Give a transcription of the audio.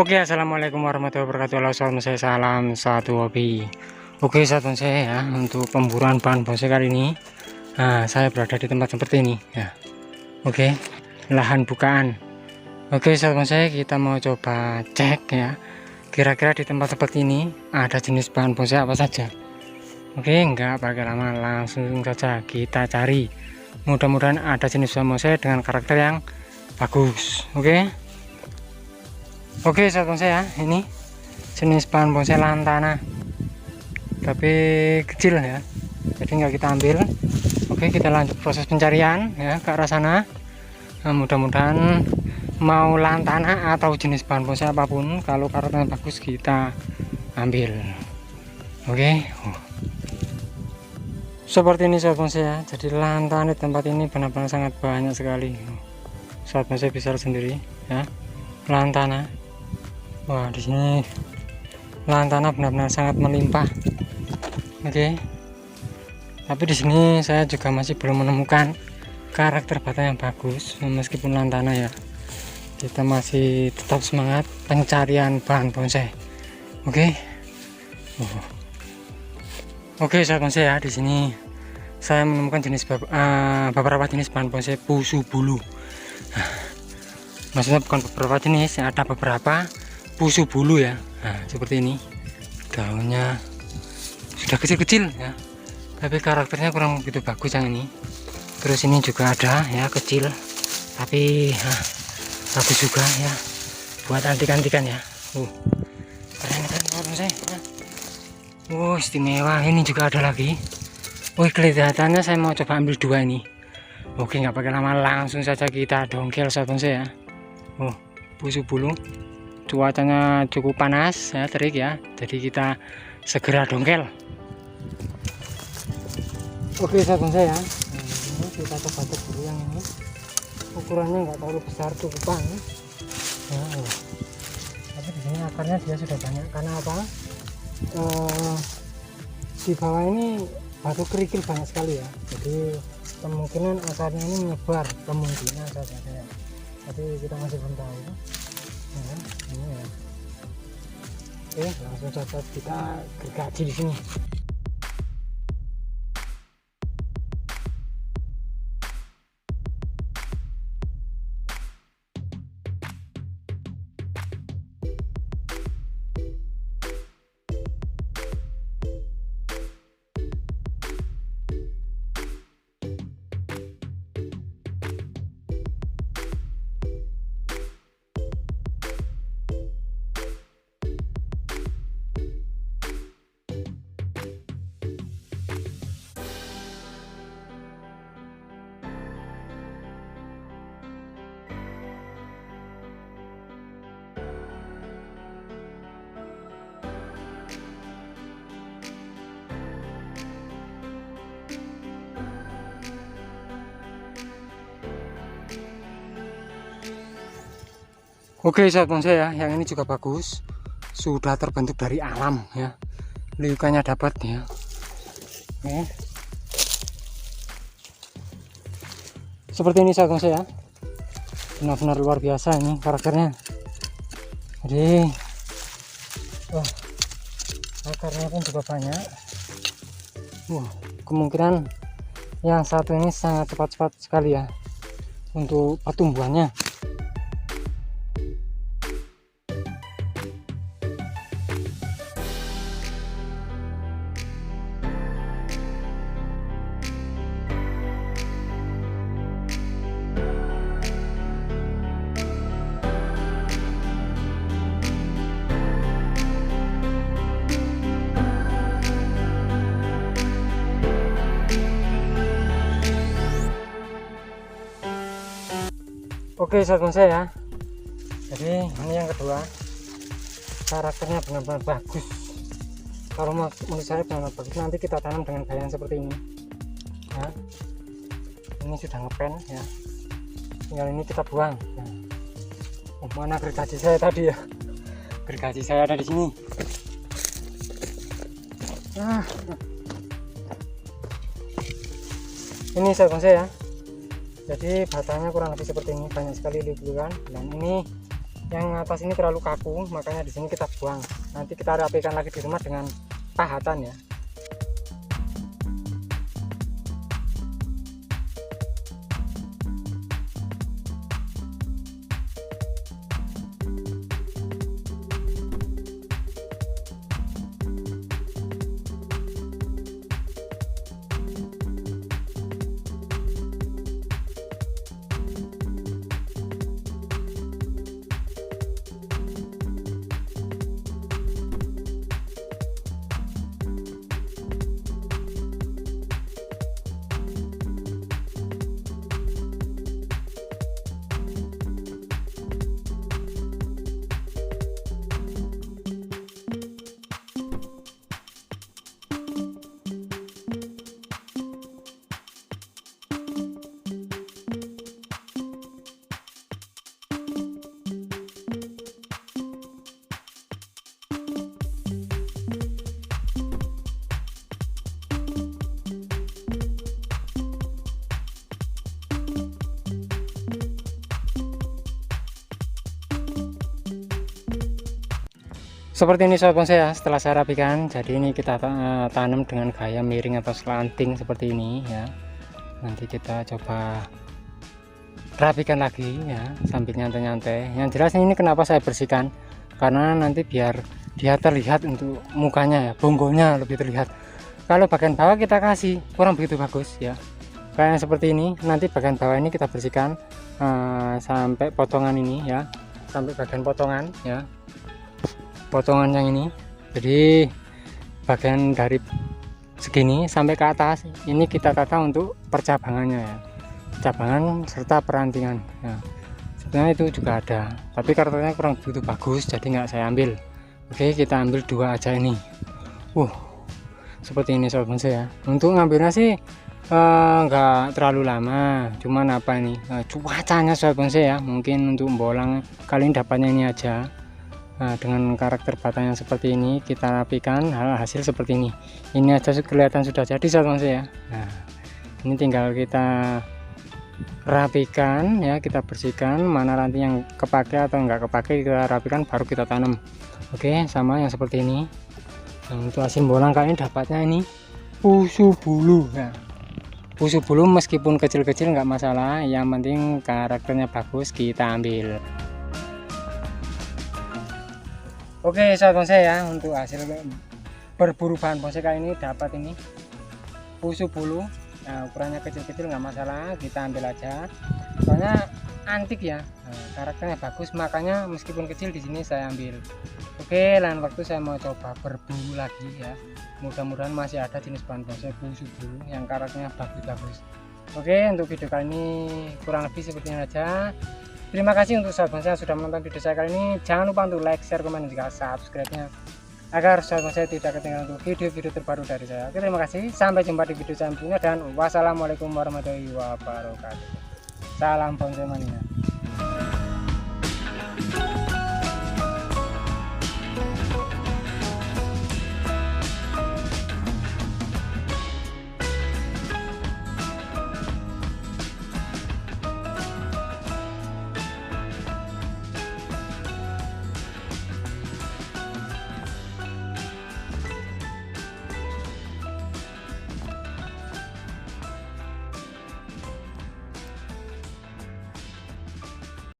Oke assalamualaikum warahmatullahi wabarakatuh. Halo salam saya salam satu hobi. Oke sahabat saya ya untuk pemburuan bahan bonsai kali ini. Nah saya berada di tempat seperti ini ya. Oke lahan bukaan. Oke sahabat saya kita mau coba cek ya. Kira-kira di tempat seperti ini ada jenis bahan bonsai apa saja? Oke enggak pakai lama langsung saja kita cari. Mudah-mudahan ada jenis bahan bonsai dengan karakter yang bagus Oke Oke sahabat bonsai ya. Ini jenis bahan bonsai lantana. Tapi kecil ya. Jadi nggak kita ambil. Oke kita lanjut proses pencarian ya ke arah sana. Nah, mudah-mudahan mau lantana atau jenis bahan bonsai apa pun kalau karakternya bagus kita ambil. Oke. Seperti ini sahabat bonsai ya. Jadi lantana di tempat ini benar-benar sangat banyak sekali. Sahabat bonsai bisa sendiri ya. Lantana Wah, di sini lantana benar-benar sangat melimpah. Oke. Tapi di sini saya juga masih belum menemukan karakter batang yang bagus meskipun lantana ya. Kita masih tetap semangat pencarian bahan bonsai. Oke. Oh. Oke, sahabat bonsai ya, di sini saya menemukan jenis uh, beberapa jenis bahan bonsai pusu bulu. Maksudnya bukan beberapa jenis, ada beberapa pusu bulu ya. Nah seperti ini. Daunnya sudah kecil-kecil ya. Tapi karakternya kurang begitu bagus yang ini. Terus ini juga ada ya kecil. Tapi nah, bagus juga ya. Buat antik-antikan ya. Uh keren kan ya. wow istimewa. Ini juga ada lagi. Wih kelihatannya saya mau coba ambil dua ini. Oke nggak pakai lama langsung saja kita dongkel sahabat saya. Oh pusu bulu cuacanya cukup panas ya terik ya. Jadi kita segera dongkel. Oke sahabat saya ini kita coba dulu yang ini. Ukurannya nggak terlalu besar cukupan ya, ya. tapi di sini akarnya dia sudah banyak karena apa? E, di bawah ini batu kerikil banyak sekali ya. Jadi kemungkinan akarnya ini menyebar kemungkinan saja ya. tapi kita masih belum tahu ya, ini ya. oke langsung saja kita gergaji di sini Oke sahabat saya yang ini juga bagus. Sudah terbentuk dari alam ya. Liukannya dapat ya. Oke. seperti ini sahabat saya benar-benar luar biasa ini karakternya. Jadi wah akarnya pun juga banyak. Wah kemungkinan yang satu ini sangat cepat-cepat sekali ya untuk pertumbuhannya Oke sahabat saya jadi ini yang kedua. Karakternya benar-benar bagus. Kalau menurut saya benar-benar bagus. Nanti kita tanam dengan gaya seperti ini. Ya. ini sudah ngepen ya. Tinggal ini kita buang ya. oh, mana gergaji saya tadi ya? Gergaji saya ada di sini. Ah. ini sahabat saya jadi batangnya kurang lebih seperti ini banyak sekali liburan. Dan ini yang atas ini terlalu kaku makanya di sini kita buang. Nanti kita rapikan lagi di rumah dengan pahatan ya seperti ini sobat bonsai ya. Setelah saya rapikan jadi ini kita uh, tanam dengan gaya miring atau slanting seperti ini ya. Nanti kita coba rapikan lagi ya sambil nyantai-nyantai. Yang jelas ini kenapa saya bersihkan? Karena nanti biar dia terlihat untuk mukanya ya bonggonya lebih terlihat. Kalau bagian bawah kita kasih kurang begitu bagus ya. Kayak seperti ini nanti bagian bawah ini kita bersihkan uh, sampai potongan ini ya. Sampai bagian potongan ya potongan yang ini. Jadi bagian dari segini sampai ke atas ini kita tata untuk percabangannya ya. Cabangan serta perantingan. Ya. sebenarnya itu juga ada tapi kartunya kurang begitu bagus jadi nggak saya ambil. Oke kita ambil dua aja ini. Uh seperti ini sobat ya. Untuk ngambilnya sih uh, nggak terlalu lama. Cuman apa ini? Uh, cuacanya sobat bonsai ya mungkin untuk bolang kali ini dapatnya ini aja Nah, dengan karakter batang yang seperti ini kita rapikan hasil seperti ini. Ini aja kelihatan sudah jadi sahabat ya. Nah, ini tinggal kita rapikan ya, kita bersihkan mana ranting yang kepake atau enggak kepake kita rapikan baru kita tanam. Oke, sama yang seperti ini. Nah, untuk hasil bolang kali ini dapatnya ini pusu bulu. Nah, pusu bulu meskipun kecil-kecil nggak masalah, yang penting karakternya bagus kita ambil. Oke sahabat bonsai ya untuk hasil berburu bahan bonsai kali ini dapat ini. Pusu bulu. Nah, ukurannya kecil-kecil nggak masalah kita ambil aja. Soalnya antik ya nah, karakternya bagus. Makanya meskipun kecil di sini saya ambil. Oke lain waktu saya mau coba berburu lagi ya. Mudah-mudahan masih ada jenis bahan bonsai pusu bulu yang karakternya bagus-bagus. Oke untuk video kali ini kurang lebih seperti ini aja Terima kasih untuk sahabat saya sudah menonton video saya kali ini. Jangan lupa untuk like, share, komen, dan juga subscribe-nya. Agar sahabat saya tidak ketinggalan untuk video-video terbaru dari saya. Oke, terima kasih. Sampai jumpa di video selanjutnya. Dan wassalamualaikum warahmatullahi wabarakatuh. Salam bonsai mania.